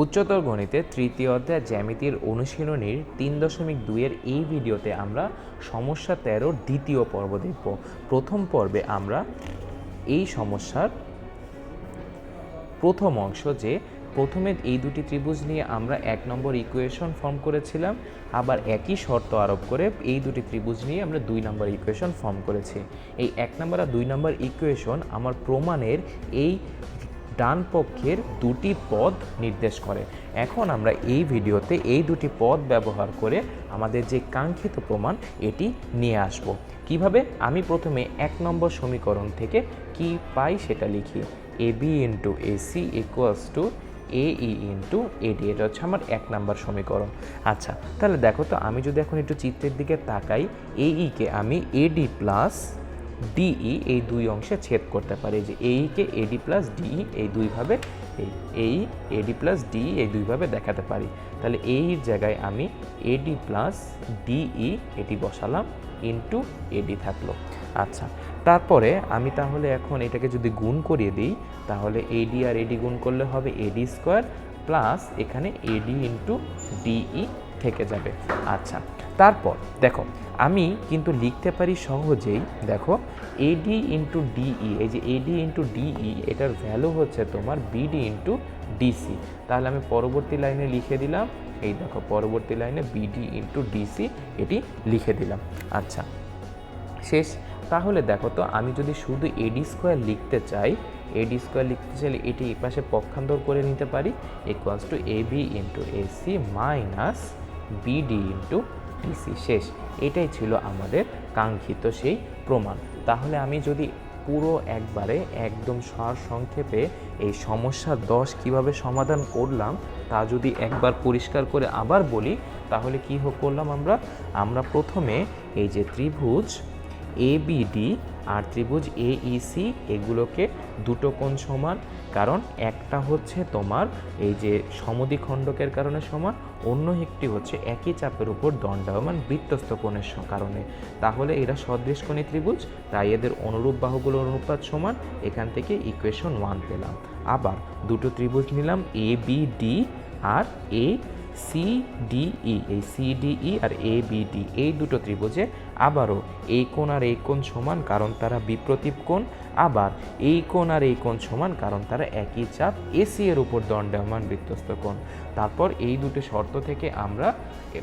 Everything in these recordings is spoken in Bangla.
উচ্চতর গণিতে তৃতীয় অধ্যায় জ্যামিতির অনুশীলনীর তিন দশমিক দুইয়ের এই ভিডিওতে আমরা সমস্যা তেরোর দ্বিতীয় পর্ব দেখব। প্রথম পর্বে আমরা এই সমস্যার প্রথম অংশ যে প্রথমে এই দুটি ত্রিভুজ নিয়ে আমরা এক নম্বর ইকুয়েশন ফর্ম করেছিলাম, আবার একই শর্ত আরোপ করে এই দুটি ত্রিভুজ নিয়ে আমরা দুই নম্বর ইকুয়েশন ফর্ম করেছি। এই এক নম্বর আর দুই নম্বর ইকুয়েশন আমার প্রমাণের এই ডান পক্ষের দুটি পদ নির্দেশ করে। এখন আমরা এই ভিডিওতে এই দুটি পদ ব্যবহার করে আমাদের যে কাঙ্ক্ষিত প্রমাণ, এটি নিয়ে আসব। কীভাবে? আমি প্রথমে এক নম্বর সমীকরণ থেকে কি পাই সেটা লিখি। A B into AC equals to A E into AD এটা হচ্ছে আমার এক নাম্বার সমীকরণ। আচ্ছা তাহলে দেখো তো, আমি যদি এখন একটু চিত্রের দিকে তাকাই এ ইকে আমি এডি প্লাস ডিই এই দুই অংশে ছেদ করতে পারি যে এইকে এডি প্লাস ডিই এই দুইভাবে এই এই এডি প্লাস ডিই এই দুইভাবে দেখাতে পারি। তাহলে এই জায়গায় আমি এডি প্লাস ডিই এটি বসালাম ইন্টু এডি থাকল। আচ্ছা তারপরে আমি তাহলে এখন এটাকে যদি গুণ করিয়ে দিই, তাহলে এডি আর এডি গুণ করলে হবে এডি স্কোয়ার প্লাস এখানে এডি ইন্টু ডিই থেকে যাবে। আচ্ছা তারপর দেখো আমি কিন্তু লিখতে পারি সহজেই, দেখো এডি ইন্টু ডিই এই যে এডি ইন্টু ডিই এটার ভ্যালু হচ্ছে তোমার বিডি ইন্টু ডিসি তাহলে আমি পরবর্তী লাইনে লিখে দিলাম, এই দেখো, পরবর্তী লাইনে বিডি ইন্টু ডিসি এটি লিখে দিলাম। আচ্ছা শেষ। তাহলে দেখো তো, আমি যদি শুধু এডি স্কোয়ার লিখতে চাই এডি স্কোয়ার লিখতে চাইলে এটি পাশে পক্ষান্তর করে নিতে পারি equals to A into AC minus BD into DC শেষ। এটাই ছিল আমাদের কাঙ্ক্ষিত সেই প্রমাণ। তাহলে আমি যদি পুরো একবারে একদম সার সংক্ষেপে এই সমস্যা দশ কীভাবে সমাধান করলাম, তা যদি একবার পরিষ্কার করে আবার বলি, তাহলে কী করলাম আমরা? আমরা প্রথমে এই যে ত্রিভুজ এ বিডি আর ত্রিভুজ এ ইসি এগুলোকে দুটো কোণ সমান, কারণ একটা হচ্ছে তোমার এই যে সমদ্বিখণ্ডকের কারণে সমান, অন্য একটি হচ্ছে একই চাপের উপর দণ্ডায়মান বৃত্তস্থ কোণের কারণে। তাহলে এরা সদৃশ কোণী ত্রিভুজ, তাই এদের অনুরূপ বাহুগুলোর অনুপাত সমান, এখান থেকে ইকুয়েশন ওয়ান পেলাম। আবার দুটো ত্রিভুজ নিলাম এ বি ডি আর এ সি ডিই এই সি সিডিই আর এ বিডি এই দুটো ত্রিভুজে আবারও এই কোণ আর এই কোণ সমান, কারণ তারা বিপ্রতীপ কোণ আবার এই কোণ আর এই কোণ সমান, কারণ তারা একই চাপ এসি এর উপর দণ্ডায়মান বৃত্তস্থ কোণ। তারপর এই দুটো শর্ত থেকে আমরা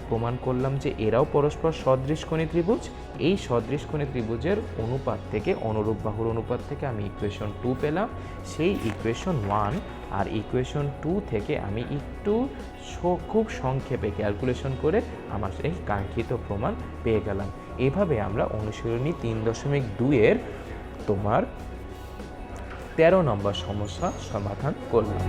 প্রমাণ করলাম যে এরাও পরস্পর সদৃশ কোণী ত্রিভুজ। এই সদৃশ কোণী ত্রিভুজের অনুপাত থেকে, অনুরূপ বাহুর অনুপাত থেকে আমি ইকুয়েশন টু পেলাম। সেই ইকুয়েশন ওয়ান আর ইকুয়েশন টু থেকে আমি একটু খুব সংক্ষেপে ক্যালকুলেশন করে আমার সেই কাঙ্ক্ষিত প্রমাণ পেয়ে গেলাম। এভাবে আমরা অনুশীলনী তিন দশমিক দুইয়ের তোমার তেরো নম্বর সমস্যা সমাধান করলাম।